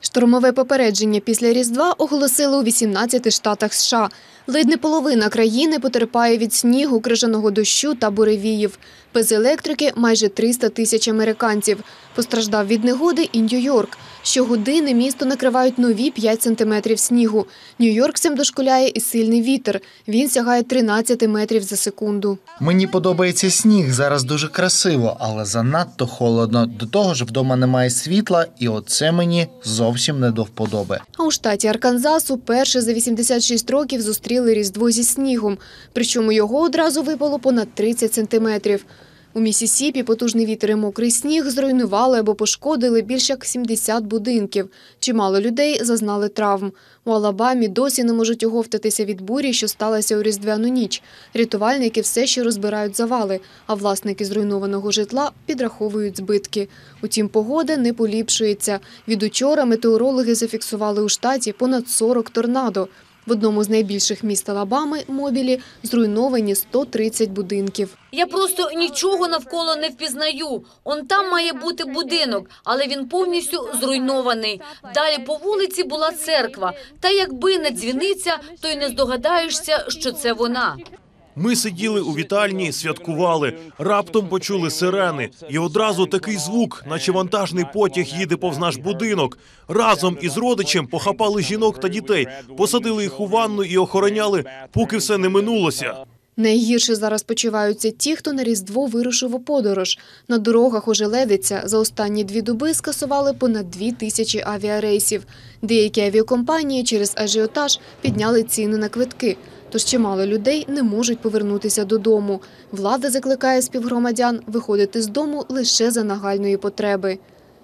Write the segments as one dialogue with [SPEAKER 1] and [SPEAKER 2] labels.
[SPEAKER 1] Штормове попередження після Різдва оголосили у 18 штатах США. Ледь не половина країни потерпає від снігу, крижаного дощу та буревіїв. Без електрики майже 300 тисяч американців. Постраждав від негоди і Нью-Йорк. Щогодини місто накривають нові 5 сантиметрів снігу. Нью-Йоркцям дошкуляє і сильний вітер. Він сягає 13 метрів за секунду.
[SPEAKER 2] Мені подобається сніг, зараз дуже красиво, але занадто холодно. До того ж, вдома немає світла, і оце мені зовсім не до вподоби.
[SPEAKER 1] А у штаті Арканзасу перше за 86 років зустріли Різдво зі снігом. Причому його одразу випало понад 30 сантиметрів. У Місісіпі потужний вітер і мокрий сніг зруйнували або пошкодили більш як 70 будинків. Чимало людей зазнали травм. У Алабамі досі не можуть оговтатися від бурі, що сталася у Різдвяну ніч. Рятувальники все ще розбирають завали, а власники зруйнованого житла підраховують збитки. Утім, погода не поліпшується. Від учора метеорологи зафіксували у штаті понад 40 торнадо. В одному з найбільших міст Алабами, Мобілі, зруйновані 130 будинків.
[SPEAKER 3] Я просто нічого навколо не впізнаю. Он там має бути будинок, але він повністю зруйнований. Далі по вулиці була церква. Та якби не дзвіниця, то й не здогадаєшся, що це вона.
[SPEAKER 4] Ми сиділи у вітальні, святкували. Раптом почули сирени, і одразу такий звук, наче вантажний потяг їде повз наш будинок. Разом із родичем похапали жінок та дітей, посадили їх у ванну і охороняли, поки все не минулося.
[SPEAKER 1] Найгірше зараз почуваються ті, хто на Різдво вирушив у подорож. На дорогах ожеледиться. За останні дві доби скасували понад дві тисячі авіарейсів. Деякі авіакомпанії через ажіотаж підняли ціни на квитки. Тож чимало людей не можуть повернутися додому. Влада закликає співгромадян виходити з дому лише за нагальної потреби.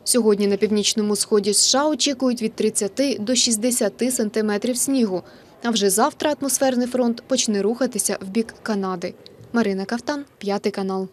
[SPEAKER 1] Сьогодні на північному сході США очікують від 30 до 60 сантиметрів снігу. А вже завтра атмосферний фронт почне рухатися в бік Канади. Марина Кавтан, п'ятий канал.